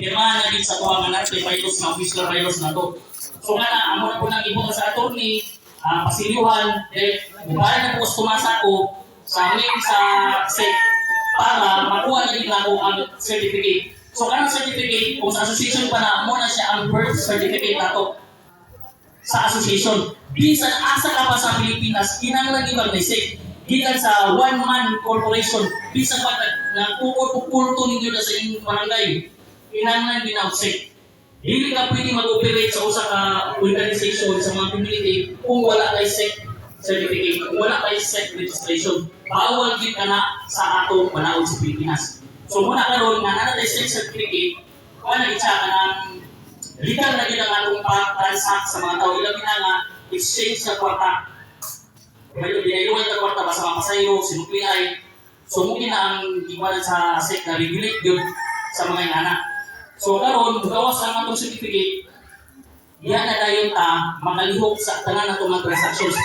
pirma na din sa tuwa nga natin virus na official virus na to. So nga na, amo na po nang ibon sa attorney, uh, pasiliwan, eh, bubayan na po sa ko sa amin sa SEC para makuha na din ako ang certificate. So anong certificate, kung sa association pa na, mo na siya ang birth certificate na to sa association. Bisan asa ka pa sa Pilipinas, kinanglan ibang nisik. Gikan sa one-man corporation, bisan pa na pupul-pupulto ninyo na sa inyong barangay, kinanglan ginausik. Hindi ka pwede mag-operate sa usa ka organization sa mga community kung wala kay SEC certificate, kung wala kay SEC registration. Bawal din ka na sa atong panahon sa Pilipinas. So muna karon nga na SEC certificate, wala itsa ka ng legal na din ang atong pag-transact sa mga tao. Na nga, exchange sa kwarta. Medyo binailuan ka kwarta ba sa mga pasayro, sinukli ay. So na ang iwanan sa SEC na regulate yun sa mga inana. So karon gawas ang atong certificate, yan na dayon ta makalihok sa tanan natong mga transactions.